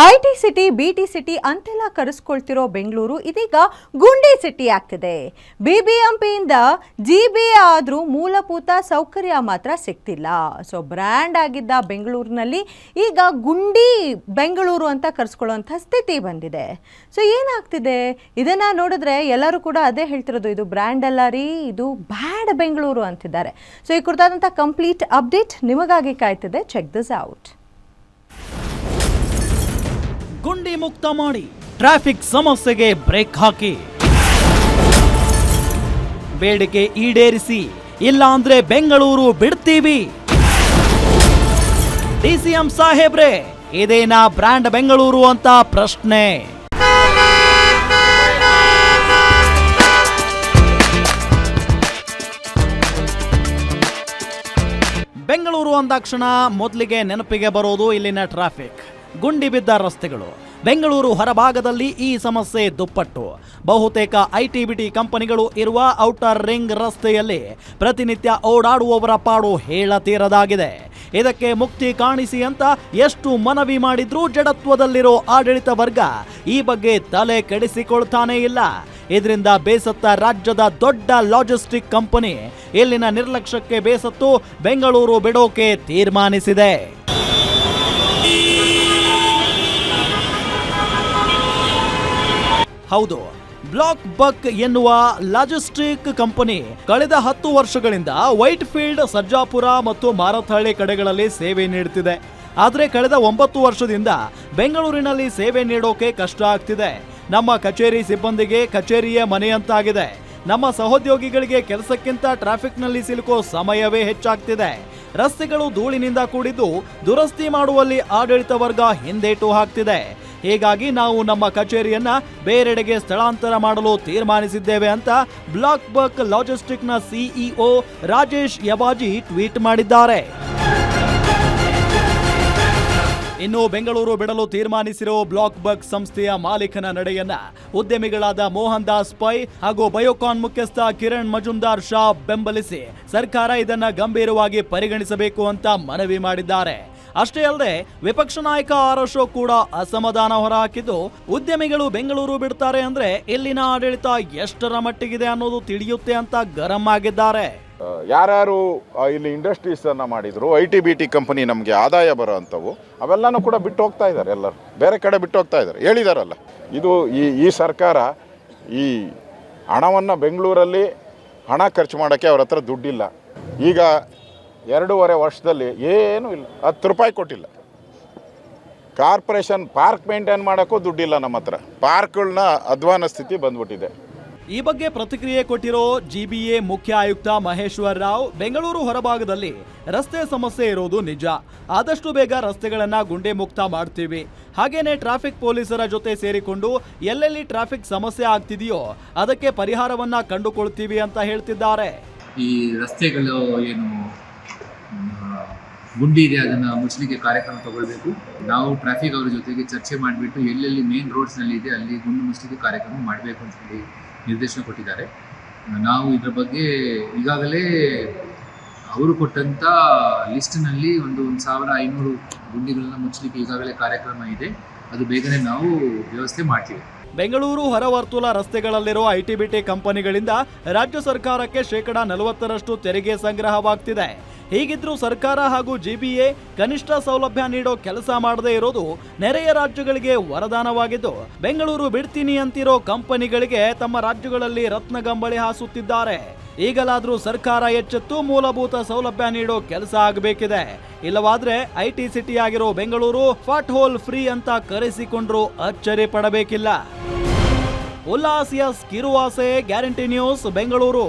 I T city B T city ಅಂತೆಲ್ಲ ಕರೆಸ್ಕೊಳ್ತಿರೋ ಬೆಂಗಳೂರು ಇದೀಗ ಗುಂಡಿ ಸಿಟಿ ಆಗ್ತಿದೆ. ಬಿಬಿಎಂಪಿಯಿಂದ ಜಿ ಬಿ ಆದರೂ ಮೂಲಭೂತ ಸೌಕರ್ಯ ಮಾತ್ರ ಸಿಗ್ತಿಲ್ಲ. ಸೊ ಬ್ರ್ಯಾಂಡ್ ಆಗಿದ್ದ ಬೆಂಗಳೂರಿನಲ್ಲಿ ಈಗ ಗುಂಡಿ ಬೆಂಗಳೂರು ಅಂತ ಕರೆಸ್ಕೊಳ್ಳುವಂಥ ಸ್ಥಿತಿ ಬಂದಿದೆ. ಸೊ ಏನಾಗ್ತಿದೆ? ಇದನ್ನು ನೋಡಿದ್ರೆ ಎಲ್ಲರೂ ಕೂಡ ಅದೇ ಹೇಳ್ತಿರೋದು, ಇದು ಬ್ರ್ಯಾಂಡ್ ಅಲ್ಲ ರೀ, ಇದು ಬ್ಯಾಡ್ ಬೆಂಗಳೂರು ಅಂತಿದ್ದಾರೆ. ಸೊ ಈ ಕುರಿತಾದಂಥ ಕಂಪ್ಲೀಟ್ ಅಪ್ಡೇಟ್ ನಿಮಗಾಗಿ ಕಾಯ್ತಿದೆ ಚೆಕ್ ದಿಸ್ ಔಟ್ ಗುಂಡಿ ಮುಕ್ತ ಮಾಡಿ ಟ್ರಾಫಿಕ್ ಸಮಸ್ಯೆಗೆ ಬ್ರೇಕ್ ಹಾಕಿ. ಬೇಡಿಕೆ ಈಡೇರಿಸಿ ಇಲ್ಲ ಅಂದ್ರೆ ಬೆಂಗಳೂರು ಬಿಡ್ತೀವಿ. ಡಿಸಿಎಂ ಸಾಹೇಬ್ರೆ, ಇದೇನಾ ಬ್ರ್ಯಾಂಡ್ ಬೆಂಗಳೂರು ಅಂತ ಪ್ರಶ್ನೆ. ಬೆಂಗಳೂರು ಅಂದಾಕ್ಷಣ ಮೊದಲಿಗೆ ನೆನಪಿಗೆ ಬರೋದು ಇಲ್ಲಿನ ಟ್ರಾಫಿಕ್ ಗುಂಡಿ ಬಿದ್ದ ರಸ್ತೆಗಳು. ಬೆಂಗಳೂರು ಹೊರಭಾಗದಲ್ಲಿ ಈ ಸಮಸ್ಯೆ ದುಪ್ಪಟ್ಟು. ಬಹುತೇಕ ಐಟಿ ಬಿಟಿ ಕಂಪನಿಗಳು ಇರುವ ಔಟರ್ ರಿಂಗ್ ರಸ್ತೆಯಲ್ಲಿ ಪ್ರತಿನಿತ್ಯ ಓಡಾಡುವವರ ಪಾಡು ಹೇಳತೀರದಾಗಿದೆ. ಇದಕ್ಕೆ ಮುಕ್ತಿ ಕಾಣಿಸಿ ಅಂತ ಎಷ್ಟು ಮನವಿ ಮಾಡಿದ್ರೂ ಜಡತ್ವದಲ್ಲಿರೋ ಆಡಳಿತ ವರ್ಗ ಈ ಬಗ್ಗೆ ತಲೆ ಕೆಡಿಸಿಕೊಳ್ತಾನೇ ಇಲ್ಲ. ಇದರಿಂದ ಬೇಸತ್ತ ರಾಜ್ಯದ ದೊಡ್ಡ ಲಾಜಿಸ್ಟಿಕ್ ಕಂಪನಿ ಇಲ್ಲಿನ ನಿರ್ಲಕ್ಷ್ಯಕ್ಕೆ ಬೇಸತ್ತು ಬೆಂಗಳೂರು ಬಿಡೋಕೆ ತೀರ್ಮಾನಿಸಿದೆ. ಹೌದು. ಬ್ಲಾಕ್ ಬಕ್ ಎನ್ನುವ ಲಾಜಿಸ್ಟಿಕ್ ಕಂಪನಿ ಕಳೆದ ಹತ್ತು ವರ್ಷಗಳಿಂದ ವೈಟ್ ಫೀಲ್ಡ್ ಸರ್ಜಾಪುರ ಮತ್ತು ಮಾರಥಹಳ್ಳಿ ಕಡೆಗಳಲ್ಲಿ ಸೇವೆ ನೀಡುತ್ತಿದೆ. ಆದರೆ ಕಳೆದ ಒಂಬತ್ತು ವರ್ಷದಿಂದ ಬೆಂಗಳೂರಿನಲ್ಲಿ ಸೇವೆ ನೀಡೋಕೆ ಕಷ್ಟ ಆಗ್ತಿದೆ. ನಮ್ಮ ಕಚೇರಿ ಸಿಬ್ಬಂದಿಗೆ ಕಚೇರಿಯೇ ಮನೆಯಂತಾಗಿದೆ. ನಮ್ಮ ಸಹೋದ್ಯೋಗಿಗಳಿಗೆ ಕೆಲಸಕ್ಕಿಂತ ಟ್ರಾಫಿಕ್ನಲ್ಲಿ ಸಿಲುಕೋ ಸಮಯವೇ ಹೆಚ್ಚಾಗ್ತಿದೆ. ರಸ್ತೆಗಳು ಧೂಳಿನಿಂದ ಕೂಡಿದ್ದು ದುರಸ್ತಿ ಮಾಡುವಲ್ಲಿ ಆಡಳಿತ ವರ್ಗ ಹಿಂದೇಟು ಹಾಕ್ತಿದೆ. ಹೀಗಾಗಿ ನಾವು ನಮ್ಮ ಕಚೇರಿಯನ್ನ ಬೇರೆಡೆಗೆ ಸ್ಥಳಾಂತರ ಮಾಡಲು ತೀರ್ಮಾನಿಸಿದ್ದೇವೆ ಅಂತ ಬ್ಲಾಕ್ ಬಕ್ನ ಸಿಇಒ ರಾಜೇಶ್ ಯಬಾಜಿ ಟ್ವೀಟ್ ಮಾಡಿದ್ದಾರೆ. ಇನ್ನು ಬೆಂಗಳೂರು ಬಿಡಲು ತೀರ್ಮಾನಿಸಿರೋ ಬ್ಲಾಕ್ ಬಗ್ ಸಂಸ್ಥೆಯ ಮಾಲೀಕನ ನಡೆಯನ್ನ ಉದ್ಯಮಿಗಳಾದ ಮೋಹನ್ ದಾಸ್ ಪೈ ಹಾಗೂ ಬಯೋಕಾನ್ ಮುಖ್ಯಸ್ಥ ಕಿರಣ್ ಮಜುಂದಾರ್ ಶಾ ಬೆಂಬಲಿಸಿ ಸರ್ಕಾರ ಇದನ್ನ ಗಂಭೀರವಾಗಿ ಪರಿಗಣಿಸಬೇಕು ಅಂತ ಮನವಿ ಮಾಡಿದ್ದಾರೆ. ಅಷ್ಟೇ ಅಲ್ಲದೆ ವಿಪಕ್ಷ ನಾಯಕ ಆರ್ ಅಶೋಕ್ ಕೂಡ ಅಸಮಾಧಾನ ಹೊರಹಾಕಿದ್ದು ಉದ್ಯಮಿಗಳು ಬೆಂಗಳೂರು ಬಿಡ್ತಾರೆ ಅಂದ್ರೆ ಇಲ್ಲಿನ ಆಡಳಿತ ಎಷ್ಟರ ಮಟ್ಟಿಗಿದೆ ಅನ್ನೋದು ತಿಳಿಯುತ್ತೆ ಅಂತ ಗರಂ ಆಗಿದ್ದಾರೆ. ಯಾರ್ಯಾರು ಇಲ್ಲಿ ಇಂಡಸ್ಟ್ರೀಸ್ ಅನ್ನ ಮಾಡಿದ್ರು I T B T company ನಮಗೆ ಆದಾಯ ಬರೋ ಅಂಥವು ಅವೆಲ್ಲನೂ ಕೂಡ ಬಿಟ್ಟು ಹೋಗ್ತಾ ಇದ್ದಾರೆ ಎಲ್ಲರೂ. ಬೇರೆ ಕಡೆ ಬಿಟ್ಟು ಹೋಗ್ತಾ ಇದ್ದಾರೆ. ಹೇಳಿದಾರಲ್ಲ, ಇದು ಈ ಈ ಸರ್ಕಾರ ಈ ಹಣವನ್ನು ಬೆಂಗಳೂರಲ್ಲಿ ಹಣ ಖರ್ಚು ಮಾಡೋಕ್ಕೆ ಅವ್ರ ಹತ್ರ ದುಡ್ಡಿಲ್ಲ. ಈಗ ಎರಡೂವರೆ ವರ್ಷದಲ್ಲಿ ಏನೂ ಇಲ್ಲ. ಹತ್ತು ರೂಪಾಯಿ ಕೊಟ್ಟಿಲ್ಲ. ಕಾರ್ಪೊರೇಷನ್ ಪಾರ್ಕ್ ಮೇಂಟೈನ್ ಮಾಡೋಕ್ಕೂ ದುಡ್ಡಿಲ್ಲ ನಮ್ಮ ಹತ್ರ. ಪಾರ್ಕ್ಗಳನ್ನ ಅಧ್ವಾನ ಸ್ಥಿತಿ ಬಂದ್ಬಿಟ್ಟಿದೆ. ಈ ಬಗ್ಗೆ ಪ್ರತಿಕ್ರಿಯೆ ಕೊಟ್ಟಿರೋ ಜಿಬಿಎ ಮುಖ್ಯ ಆಯುಕ್ತ ಮಹೇಶ್ವರ್ ರಾವ್ ಬೆಂಗಳೂರು ಹೊರಭಾಗದಲ್ಲಿ ರಸ್ತೆ ಸಮಸ್ಯೆ ಇರೋದು ನಿಜ. ಆದಷ್ಟು ಬೇಗ ರಸ್ತೆಗಳನ್ನು ಗುಂಡೆ ಮುಕ್ತ ಮಾಡ್ತೀವಿ. ಹಾಗೇನೆ ಟ್ರಾಫಿಕ್ ಪೊಲೀಸರ ಜೊತೆ ಸೇರಿಕೊಂಡು ಎಲ್ಲೆಲ್ಲಿ ಟ್ರಾಫಿಕ್ ಸಮಸ್ಯೆ ಆಗ್ತಿದೆಯೋ ಅದಕ್ಕೆ ಪರಿಹಾರವನ್ನ ಕಂಡುಕೊಳ್ತೀವಿ ಅಂತ ಹೇಳ್ತಿದ್ದಾರೆ. ಈ ರಸ್ತೆಗಳು ಏನು ಗುಂಡಿ ಇದೆ, ಅದನ್ನು ಮುಚ್ಚಲಿಕ್ಕೆ ಕಾರ್ಯಕ್ರಮ ತಗೊಳ್ಬೇಕು. ನಾವು ಟ್ರಾಫಿಕ್ ಅವರ ಜೊತೆಗೆ ಚರ್ಚೆ ಮಾಡಿಬಿಟ್ಟು ಎಲ್ಲೆಲ್ಲಿ ಮೇನ್ ರೋಡ್ಸ್ನಲ್ಲಿ ಇದೆ, ಅಲ್ಲಿ ಗುಂಡು ಮುಚ್ಚಲಿಕ್ಕೆ ಕಾರ್ಯಕ್ರಮ ಮಾಡಬೇಕು ಅಂತ ಹೇಳಿ ನಿರ್ದೇಶನ ಕೊಟ್ಟಿದ್ದಾರೆ. ನಾವು ಇದರ ಬಗ್ಗೆ ಈಗಾಗಲೇ ಅವರು ಕೊಟ್ಟಂಥ ಲಿಸ್ಟ್ನಲ್ಲಿ ಒಂದು ಒಂದು ಸಾವಿರ ಐನೂರು ಗುಂಡಿಗಳನ್ನ ಮುಚ್ಚಲಿಕ್ಕೆ ಈಗಾಗಲೇ ಕಾರ್ಯಕ್ರಮ ಇದೆ. ಅದು ಬೇಗನೆ ನಾವು ವ್ಯವಸ್ಥೆ ಮಾಡ್ತೀವಿ. ಬೆಂಗಳೂರು ಹೊರವರ್ತುಲ ರಸ್ತೆಗಳಲ್ಲಿರುವ ಐಟಿ ಬಿಟಿ ಕಂಪನಿಗಳಿಂದ ರಾಜ್ಯ ಸರ್ಕಾರಕ್ಕೆ ಶೇಕಡಾ ನಲವತ್ತರಷ್ಟು ತೆರಿಗೆ ಸಂಗ್ರಹವಾಗ್ತಿದೆ. ಹೀಗಿದ್ರೂ ಸರ್ಕಾರ ಹಾಗೂ ಜಿಬಿಎ ಕನಿಷ್ಠ ಸೌಲಭ್ಯ ನೀಡೋ ಕೆಲಸ ಮಾಡದೇ ಇರೋದು ನೆರೆಯ ರಾಜ್ಯಗಳಿಗೆ ವರದಾನವಾಗಿದ್ದು, ಬೆಂಗಳೂರು ಬಿಡ್ತೀನಿ ಅಂತಿರೋ ಕಂಪನಿಗಳಿಗೆ ತಮ್ಮ ರಾಜ್ಯಗಳಲ್ಲಿ ರತ್ನಗಂಬಳಿ ಹಾಸುತ್ತಿದ್ದಾರೆ. ಈಗಲಾದರೂ ಸರ್ಕಾರ ಎಚ್ಚೆತ್ತು ಮೂಲಭೂತ ಸೌಲಭ್ಯ ನೀಡೋ ಕೆಲಸ ಆಗಬೇಕಿದೆ. ಇಲ್ಲವಾದ್ರೆ ಐಟಿ ಸಿಟಿ ಆಗಿರೋ ಬೆಂಗಳೂರು ಫಾಟ್ ಹೋಲ್ ಫ್ರೀ ಅಂತ ಕರೆಸಿಕೊಂಡ್ರು ಅಚ್ಚರಿ ಪಡಬೇಕಿಲ್ಲ. ಉಲ್ಲಾಸಿಯಸ್ ಕಿರುವಾಸೆ, ಗ್ಯಾರಂಟಿ ನ್ಯೂಸ್, ಬೆಂಗಳೂರು.